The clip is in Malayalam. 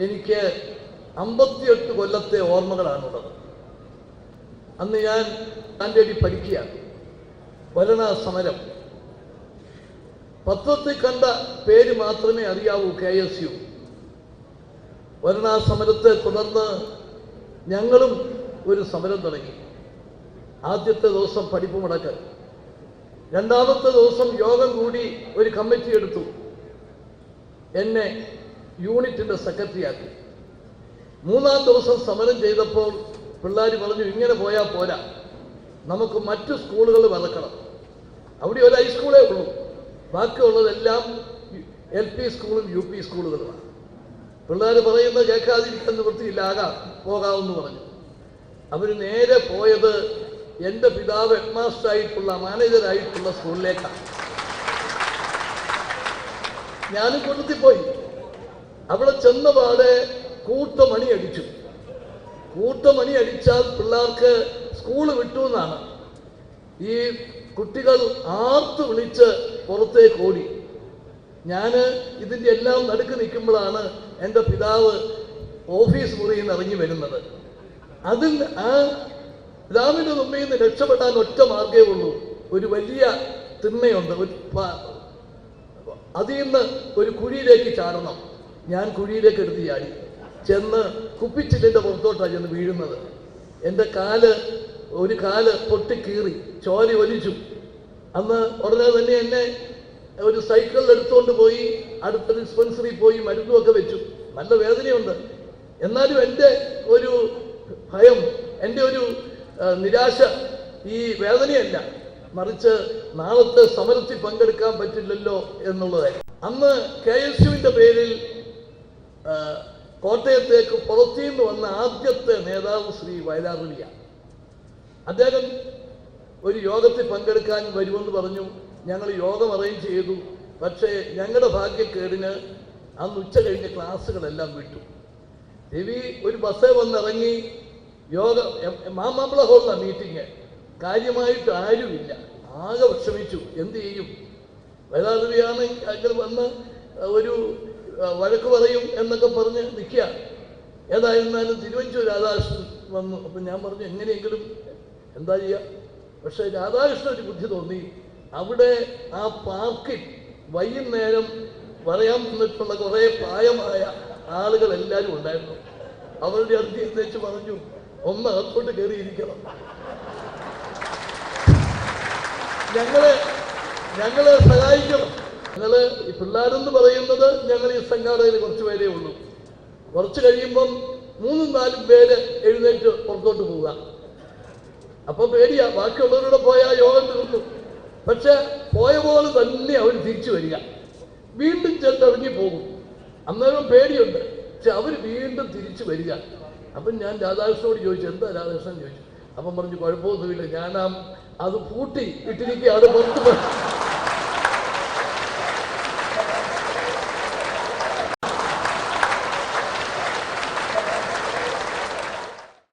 എനിക്ക് അമ്പത്തിയെട്ട് കൊല്ലത്തെ ഓർമ്മകളാണുള്ളത്. അന്ന് ഞാൻ ആന്റണി പഠിക്കുക വരണ സമരം. പത്രത്തിൽ കണ്ട പേര് മാത്രമേ അറിയാവൂ കെ എസ് യു. വരണ സമരത്തെ തുടർന്ന് ഞങ്ങളും ഒരു സമരം തുടങ്ങി. ആദ്യത്തെ ദിവസം പഠിപ്പ് മുടക്ക് രണ്ടാമത്തെ ദിവസം യോഗം കൂടി ഒരു കമ്മിറ്റി എടുത്തു. എന്നെ യൂണിറ്റിന്റെ സെക്രട്ടറി ആക്കി മൂന്നാം ദിവസം സമരം ചെയ്തപ്പോൾ പിള്ളേർ പറഞ്ഞു ഇങ്ങനെ പോയാൽ പോരാ. നമുക്ക് മറ്റു സ്കൂളുകൾ വറക്കണം. അവിടെ ഒരു ഹൈസ്കൂളേ ഉള്ളൂ. ബാക്കിയുള്ളതെല്ലാം എൽ പി സ്കൂളും യു പി സ്കൂളുകളുമാണ്. പിള്ളേർ പറയുന്നത് കേൾക്കാതിരിക്കാൻ നിവൃത്തിയില്ലാകാം പോകാമെന്ന് പറഞ്ഞു. അവർ നേരെ പോയത് എന്റെ പിതാവ് ഹെഡ് മാസ്റ്റർ ആയിട്ടുള്ള മാനേജറായിട്ടുള്ള സ്കൂളിലേക്കാണ്. ഞാനും കൊടുത്തിപ്പോയി പോയി. അവിടെ ചെന്നപാടെ കൂട്ടമണി അടിച്ചു. കൂട്ടമണി അടിച്ചാൽ പിള്ളേർക്ക് സ്കൂൾ വിട്ടു എന്നാണ്. ഈ കുട്ടികൾ ആർത്ത് വിളിച്ച് പുറത്തേക്ക് ഓടി. ഞാൻ ഇതിന്റെ എല്ലാം നടുക്ക് നിൽക്കുമ്പോഴാണ് എന്റെ പിതാവ് ഓഫീസ് മുറിയിൽ നിന്ന് ഇറങ്ങി വരുന്നത്. അതിൽ ആ പിതാവിന്റെ മുമ്പിൽ നിന്ന് രക്ഷപ്പെടാൻ ഒറ്റ മാർഗേ ഉള്ളൂ. ഒരു വലിയ തിന്മയുണ്ട്. ഒരു അതിൽ നിന്ന് ഒരു കുഴിയിലേക്ക് ചാടണം. ഞാൻ കുഴിയിലേക്ക് എടുത്ത് ചാടി ചെന്ന് കുപ്പിച്ചില്ലിന്റെ പുറത്തോട്ടാണ് ചെന്ന് വീഴുന്നത്. എന്റെ കാൽ ഒരു കാൽ പൊട്ടി കീറി ചോര ഒലിച്ചു. അന്ന് ഉടനെ തന്നെ എന്നെ ഒരു സൈക്കിളിൽ എടുത്തുകൊണ്ട് പോയി അടുത്ത ഡിസ്പെൻസറി പോയി മരുന്നുമൊക്കെ വെച്ചു. നല്ല വേദനയുണ്ട്. എന്നാലും എന്റെ ഒരു ഭയം എന്റെ ഒരു നിരാശ ഈ വേദനയല്ല. മറിച്ച് നാളത്തെ സമരത്തിൽ പങ്കെടുക്കാൻ പറ്റില്ലല്ലോ എന്നുള്ളതായി അന്ന് കെ എസ് യുവിന്റെ പേരിൽ കോട്ടയത്തേക്ക് പുറത്തുനിന്ന് വന്ന ആദ്യത്തെ നേതാവ് ശ്രീ വയലാറിയ അദ്ദേഹം ഒരു യോഗത്തിൽ പങ്കെടുക്കാൻ വരുമെന്ന് പറഞ്ഞു. ഞങ്ങൾ യോഗം അറേഞ്ച് ചെയ്തു. പക്ഷേ ഞങ്ങളുടെ ഭാഗ്യക്കേടിന് അന്ന് ഉച്ച കഴിഞ്ഞ ക്ലാസ്സുകളെല്ലാം വിട്ടു. രവി ഒരു ബസ്സേ വന്നിറങ്ങി യോഗ മാമ്പള മാമാമ്പള ഹോളിലാണ് മീറ്റിങ് കാര്യമായിട്ട് ആരുമില്ല. ആകെ വിഷമിച്ചു. എന്ത് ചെയ്യും? വേദാദേവിയാണ് ഞങ്ങൾ വന്ന് ഒരു വഴക്ക് പറയും എന്നൊക്കെ പറഞ്ഞ് നിൽക്കുക. ഏതായിരുന്നാലും തിരുവഞ്ചൂർ രാധാകൃഷ്ണൻ വന്നു. അപ്പം ഞാൻ പറഞ്ഞു എങ്ങനെയെങ്കിലും എന്താ ചെയ്യുക പക്ഷേ രാധാകൃഷ്ണൻ ഒരു ബുദ്ധി തോന്നി. അവിടെ ആ പാർക്കിൽ വൈകുന്നേരം പറയാൻ വന്നിട്ടുള്ള കുറേ പ്രായമായ ആളുകൾ എല്ലാവരും ഉണ്ടായിരുന്നു. അവരുടെ അടുത്ത് വെച്ച് പറഞ്ഞു ഒന്ന് അകത്തോട്ട് കയറിയിരിക്കണം. ഞങ്ങളെ ഞങ്ങളെ സഹായിക്കണം. ഞങ്ങൾ ഈ പിള്ളേരെന്ന് പറയുന്നത് ഞങ്ങൾ ഈ സംഘാടകയിൽ കുറച്ച് പേരേ ഉള്ളൂ. കുറച്ച് കഴിയുമ്പം മൂന്നും നാലും പേര് എഴുന്നേറ്റ് പുറത്തോട്ട് പോവുക. അപ്പൊ പേടിയാ ബാക്കിയുള്ളവരുടെ പോയാ യോഗം തീർന്നു പക്ഷെ പോയ പോലെ തന്നെ അവർ തിരിച്ചു വരിക. വീണ്ടും ചെന്നിറങ്ങി പോകും. അന്നേരം പേടിയുണ്ട്. പക്ഷെ അവർ വീണ്ടും തിരിച്ചു വരിക. അപ്പം ഞാൻ രാധാകൃഷ്ണനോട് ചോദിച്ചു എന്താ രാധാകൃഷ്ണൻ? ചോദിച്ചു. അപ്പം പറഞ്ഞു കുഴപ്പമൊന്നുമില്ല. ഞാൻ ആ അത് പൂട്ടി ഇട്ടിരിക്കുകയാണ് പുറത്ത്